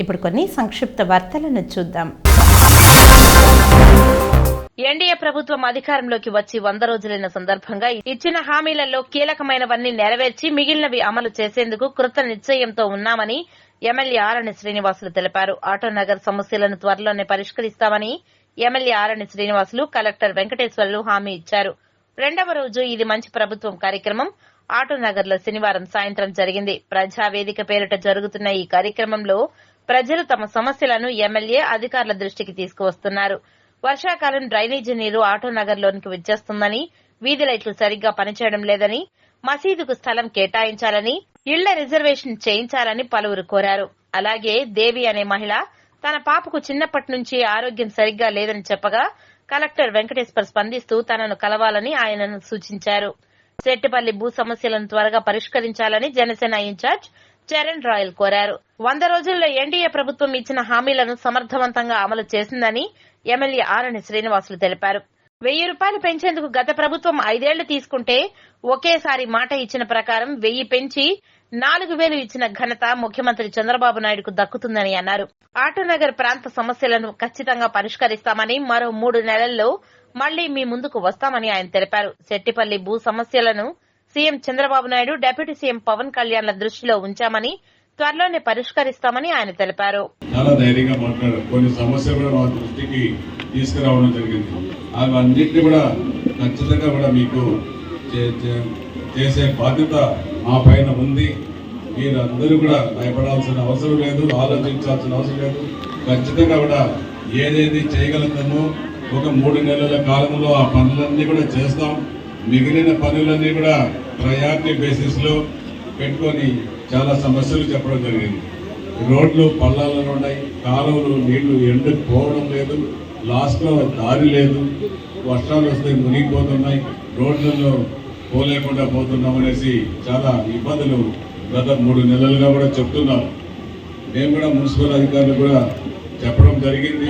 ఇప్పుడు కొన్ని సంక్షిప్త వార్తలను చూద్దాం. ఎన్డీఏ ప్రభుత్వం అధికారంలోకి వచ్చి వంద రోజులైన సందర్భంగా ఇచ్చిన హామీలలో కీలకమైనవన్నీ నెరవేర్చి మిగిలినవి అమలు చేసేందుకు కృత నిశ్చయంతో ఉన్నామని ఎమ్మెల్యే ఆరణి శ్రీనివాసులు తెలిపారు. ఆటోనగర్ సమస్యలను త్వరలోనే పరిష్కరిస్తామని ఎమ్మెల్యే ఆరణి శ్రీనివాసులు కలెక్టర్ వెంకటేశ్వర్లు హామీ ఇచ్చారు. రెండవ రోజు ఇది మంచి ప్రభుత్వం కార్యక్రమం. ఆటోనగర్లో శనివారం సాయంత్రం జరిగింది. ప్రజావేదిక పేరిట జరుగుతున్న ఈ కార్యక్రమంలో ప్రజలు తమ సమస్యలను ఎమ్మెల్యే అధికారుల దృష్టికి తీసుకువస్తున్నారు. వర్షాకాలం డ్రైనేజీ నీరు ఆటోనగర్ లోనికి వచ్చేస్తుందని వీధి లైట్లు సరిగ్గా పనిచేయడం లేదని మసీదుకు స్థలం కేటాయించాలని ఇళ్ళ రిజర్వేషన్ చేయించాలని పలువురు కోరారు. అలాగే దేవి అనే మహిళ తన పాపకు చిన్నప్పటి నుంచి ఆరోగ్యం సరిగ్గా లేదని చెప్పగా కలెక్టర్ వెంకటేశ్వర్ స్పందిస్తూ తనను కలవాలని ఆయనను సూచించారు. సెట్టిపల్లి భూ సమస్యలను త్వరగా పరిష్కరించాలని జనసేన ఇన్ఛార్జ్ చరణ్ రాయల్ కోరారు. వంద రోజుల్లో ఎన్డీఏ ప్రభుత్వం ఇచ్చిన హామీలను సమర్థవంతంగా అమలు చేసిందని ఎమ్మెల్యే ఆరణి శ్రీనివాసులు తెలిపారు. వెయ్యి రూపాయలు పెంచేందుకు గత ప్రభుత్వం ఐదేళ్ళు తీసుకుంటే ఒకేసారి మాట ఇచ్చిన ప్రకారం వెయ్యి పెంచి నాలుగు వేలు ఇచ్చిన ఘనత ముఖ్యమంత్రి చంద్రబాబు నాయుడుకు దక్కుతుందని అన్నారు. ఆటోనగర్ ప్రాంత సమస్యలను ఖచ్చితంగా పరిష్కరిస్తామని మరో మూడు నెలల్లో మళ్ళీ మీ ముందుకు వస్తామని ఆయన తెలిపారు. శెట్టిపల్లి భూ సమస్యలను CM Chandrababu Naidu deputy CM Pawan కళ్యాణ్ల దృష్టిలో ఉంచామని త్వరలోనే పరిష్కరిస్తామని ఆయన తెలిపారు. చాలా ధైర్యంగా మాట్లాడారు. కొన్ని సమస్యలు కూడా మా దృష్టికి తీసుకురావడం జరిగింది. అవన్నింటినీ కూడా ఖచ్చితంగా కూడా మీకు చే- చే- చేసే బాధ్యత మా పైన ఉంది. మీరందరూ కూడా భయపడాల్సిన అవసరం లేదు ఆలోచించాల్సిన అవసరం లేదు. ఖచ్చితంగా కూడా ఏదేది చేయగలుగుతామో ఒక మూడు నెలల కాలంలో ఆ పనులన్నీ కూడా చేస్తాం. మిగిలిన పనులన్నీ కూడా ప్రయారిటీ బేసిస్లో పెట్టుకొని చాలా సమస్యలు చెప్పడం జరిగింది. రోడ్లు పల్లాలలో ఉన్నాయి కాలువలు నీళ్ళు ఎండకు పోవడం లేదు లాస్ట్లో దారి లేదు వర్షాలు వస్తే మునిగిపోతున్నాయి రోడ్లలో పోలేకుండా పోతున్నాం అనేసి చాలా ఇబ్బందులు గత మూడు నెలలుగా కూడా చెప్తున్నాం మేము కూడా మున్సిపల్ అధికారులు కూడా చెప్పడం జరిగింది.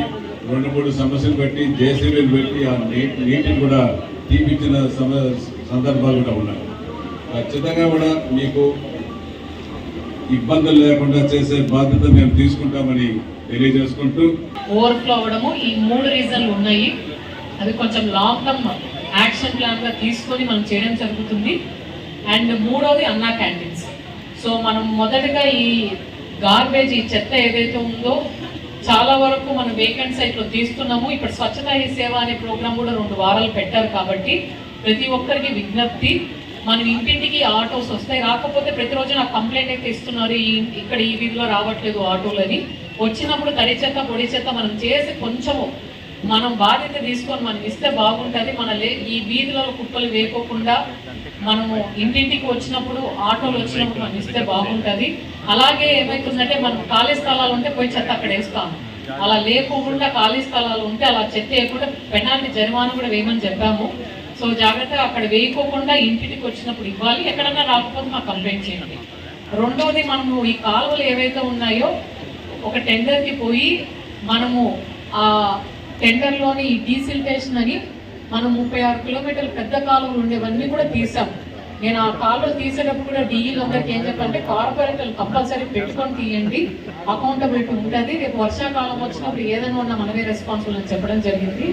రెండు మూడు సమస్యలు పెట్టి జేసీబీలు పెట్టి ఆ నీటి నీటిని కూడా తీపించిన సమ సందర్భాలు కూడా ఉన్నాయి. ఖచ్చితంగా కూడా మీకు ఇబ్బందులు లేకుండా చేసే బాధ్యత మేము తీసుకుంటామని తెలియజేసుకుంటూ ఓవర్ఫ్లో అవ్వడము ఈ మూడు రీజన్లు ఉన్నాయి. అది కొంచెం లాంగ్ టర్మ్ యాక్షన్ ప్లాన్గా తీసుకొని మనం చేయడం జరుగుతుంది. అండ్ మూడోది అన్నా క్యాంటీన్స్. సో మనం మొదటగా ఈ గార్బేజ్ ఈ చెత్త ఏదైతే ఉందో చాలా వరకు మనం వేకెంట్ సైట్లో తీస్తున్నాము. ఇప్పుడు స్వచ్ఛత హీ సేవ అనే ప్రోగ్రామ్ కూడా రెండు వారాలు పెట్టారు కాబట్టి ప్రతి ఒక్కరికి విజ్ఞప్తి మనం ఇంటింటికి ఆటోస్ వస్తాయి. రాకపోతే ప్రతిరోజు నాకు కంప్లైంట్ అయితే ఇస్తున్నారు. ఇక్కడ ఈ వీధిలో రావట్లేదు ఆటోలని వచ్చినప్పుడు తడి చెత్త పొడి చెత్త మనం చేసి కొంచెము మనం బాధ్యత తీసుకొని మనం ఇస్తే బాగుంటుంది. మన లే ఈ వీధులలో కుప్పలు వేయకోకుండా మనము ఇంటింటికి వచ్చినప్పుడు ఆటోలు వచ్చినప్పుడు మనం ఇస్తే బాగుంటుంది. అలాగే ఏమవుతుందంటే మనం ఖాళీ స్థలాలు ఉంటే పోయి చెత్త అక్కడ వేస్తాము అలా లేకుండా ఖాళీ స్థలాలు ఉంటే అలా చెత్త వేయకుండా పెనాల్టీ జరిమానా కూడా వేయమని చెప్పాము. సో జాగ్రత్తగా అక్కడ వేయకోకుండా ఇంటికి వచ్చినప్పుడు ఇవ్వాలి. ఎక్కడన్నా రాకపోతే మాకు కంప్లైంట్ చేయండి. రెండోది మనము ఈ కాలువలు ఏవైతే ఉన్నాయో ఒక టెండర్కి పోయి మనము ఆ టెండర్లోని డీసిల్టేషన్ అని మనం ముప్పై ఆరు కిలోమీటర్లు పెద్ద కాలువలు ఉండేవన్నీ కూడా తీసాం. నేను ఆ కాలువలు తీసేటప్పుడు కూడా డీఈలు అందరికి ఏం చెప్పంటే కార్పొరేటర్లు కంపల్సరీ పెట్టుకొని తీయండి. అకౌంటబిలిటీ ఉంటుంది. రేపు వర్షాకాలం వచ్చినప్పుడు ఏదైనా ఉన్నా మనమే రెస్పాన్సిబుల్ అని చెప్పడం జరిగింది.